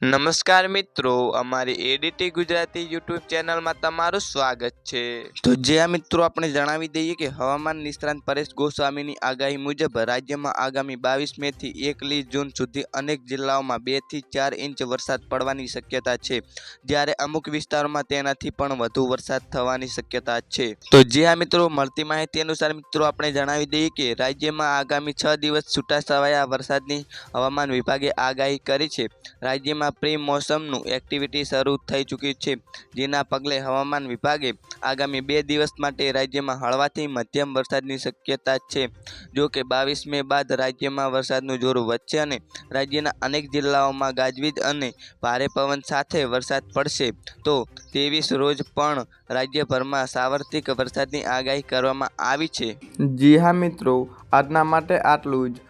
નમસ્કાર મિત્રો, અમારી એડીટી ગુજરાતી યુટ્યુબ ચેનલમાં તમારું સ્વાગત છે. તો જે આ મિત્રો આપણે જણાવી દઈએ કે હવામાન નિષ્ણાંત પરેશ ગોસ્વામીની આગાહી મુજબ રાજ્યમાં આગામી બાવીસ મે થી એકલી જૂન સુધી અનેક જિલ્લાઓમાં બેથી ચાર ઇંચ વરસાદ પડવાની શક્યતા છે. જ્યારે અમુક વિસ્તારોમાં તેનાથી પણ વધુ વરસાદ થવાની શક્યતા છે. તો જે આ મિત્રો મળતી માહિતી અનુસાર મિત્રો આપણે જણાવી દઈએ કે રાજ્યમાં આગામી છ દિવસ છૂટાછવાયા વરસાદની હવામાન વિભાગે આગાહી કરી છે. રાજ્યમાં પ્રી મોસમનું એક્ટિવિટી શરૂ થઈ ચૂકી છે. જેના પગલે હવામાન વિભાગે આગામી બે દિવસ માટે રાજ્યમાં હળવાથી મધ્યમ વરસાદની શક્યતા છે. જો કે બાવીસ મે બાદ રાજ્યમાં વરસાદનું જોર વધશે અને રાજ્યના અનેક જિલ્લાઓમાં ગાજવીજ અને ભારે પવન સાથે વરસાદ પડશે. તો ત્રેવીસ રોજ પણ રાજ્યભરમાં સાર્વત્રિક વરસાદની આગાહી કરવામાં આવી છે. જી હા મિત્રો, આજના માટે આટલું જ.